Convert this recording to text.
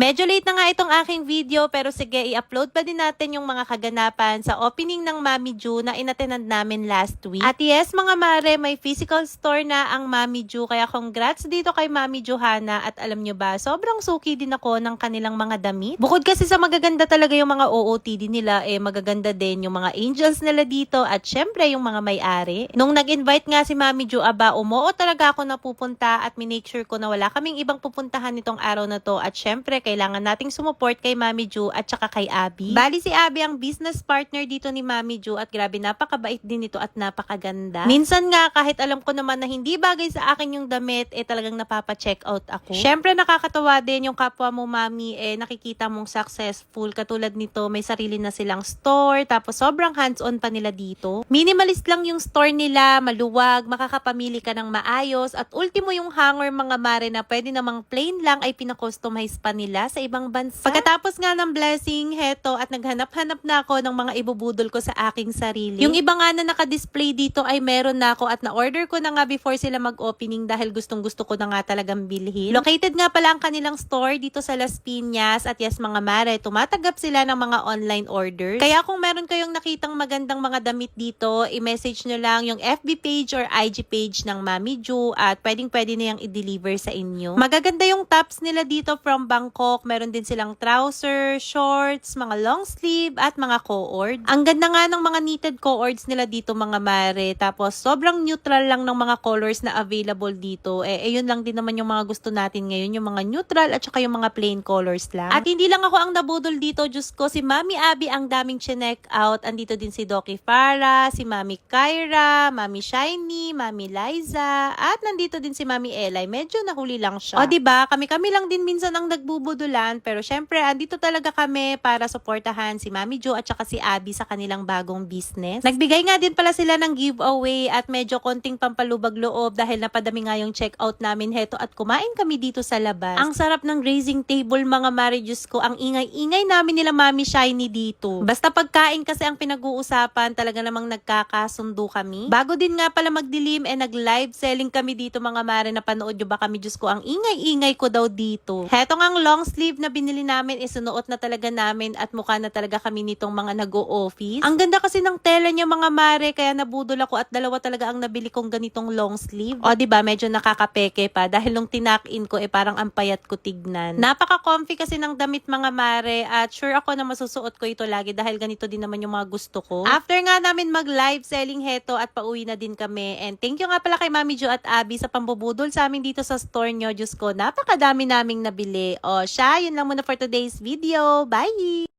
Medyo late na nga itong aking video pero sige, i-upload pa din natin yung mga kaganapan sa opening ng Mami Ju na inatenand namin last week. At yes mga mare, may physical store na ang Mami Ju kaya congrats dito kay Mami Johanna at alam nyo ba, sobrang suki din ako ng kanilang mga damit. Bukod kasi sa magaganda talaga yung mga OOTD nila, eh magaganda din yung mga angels nila dito at syempre yung mga may-ari. Nung nag-invite nga si Mami Ju, aba, umuo talaga ako na pupunta at minake sure ko na wala kaming ibang pupuntahan nitong araw na to at syempre kailangan nating sumuport kay Mami Ju at saka kay Abby. Bali si Abby ang business partner dito ni Mami Ju at grabe napakabait din nito at napakaganda. Minsan nga kahit alam ko naman na hindi bagay sa akin yung damit eh talagang napapa-check out ako. Syempre nakakatawa din yung kapwa mo Mami eh nakikita mong successful katulad nito may sarili na silang store tapos sobrang hands-on pa nila dito. Minimalist lang yung store nila, maluwag, makakapamili ka ng maayos at ultimo yung hanger mga mare na pwede namang plain lang ay pinakustomize pa nila sa ibang bansa. Pagkatapos nga ng blessing, heto at naghanap-hanap na ako ng mga ibubudol ko sa aking sarili. Yung iba nga na naka-display dito ay meron na ako at na-order ko na nga before sila mag-opening dahil gustong gusto ko na nga talagang bilhin. Located nga pala ang kanilang store dito sa Las Piñas at yes mga mare, tumatagap sila ng mga online orders. Kaya kung meron kayong nakitang magandang mga damit dito, i-message nyo lang yung FB page or IG page ng Mami Ju at pwedeng pwede na yung i-deliver sa inyo. Magaganda yung tops nila dito from Bangkok. Meron din silang trouser, shorts, mga long sleeve at mga co-ord. Ang ganda nga ng mga knitted co-ords nila dito mga mare. Tapos sobrang neutral lang ng mga colors na available dito. Eh, eh yun lang din naman yung mga gusto natin ngayon, yung mga neutral at saka yung mga plain colors lang. At hindi lang ako ang nabudol dito, Diyos ko, si Mami Abby ang daming chinek out. Andito din si Doki Farah, si Mami Kyra, Mami Shiny, Mami Liza, at nandito din si Mami Elay. Medyo nahuli lang siya. O, ba? Kami-kami lang din minsan ang nagbubudulan, pero syempre, andito talaga kami para suportahan si Mami Jo at saka si Abby sa kanilang bagong business. Nagbigay nga din pala sila ng giveaway at medyo konting pampalubag loob dahil napadami nga yung checkout namin heto at kumain kami dito sa labas. Ang sarap ng grazing table mga marriages ko. Ang ingay-ingay namin nila Mami Shiny dito. Basta pagkain kasi ang pinag-uusapan, talaga namang nagkakasundo kami. Bago din nga pala magdilim, eh nag-live selling kami dito mga mare na panood nyo ba kami, Diyos ko, ang ingay-ingay ko daw dito. Heto nga ang long sleeve na binili namin, isunuot na talaga namin at mukha na talaga kami nitong mga nag-o-office. Ang ganda kasi ng tela niya mga mare, kaya nabudol ako at dalawa talaga ang nabili kong ganitong long sleeve. O, ba medyo nakakapeke pa dahil nung tinak-in ko, eh parang ang payat ko tignan. Napaka-comfy kasi ng damit mga mare at sure ako na masusuot ko ito lagi dahil ganito din naman yung mga gusto ko. After nga namin mag-live selling heto at pauwi na din kami. And thank you nga pala kay Mami Jo at Abby sa pambubudol sa amin dito sa store nyo. Diyos ko, napakadami naming nabili. O siya, yun lang muna for today's video. Bye!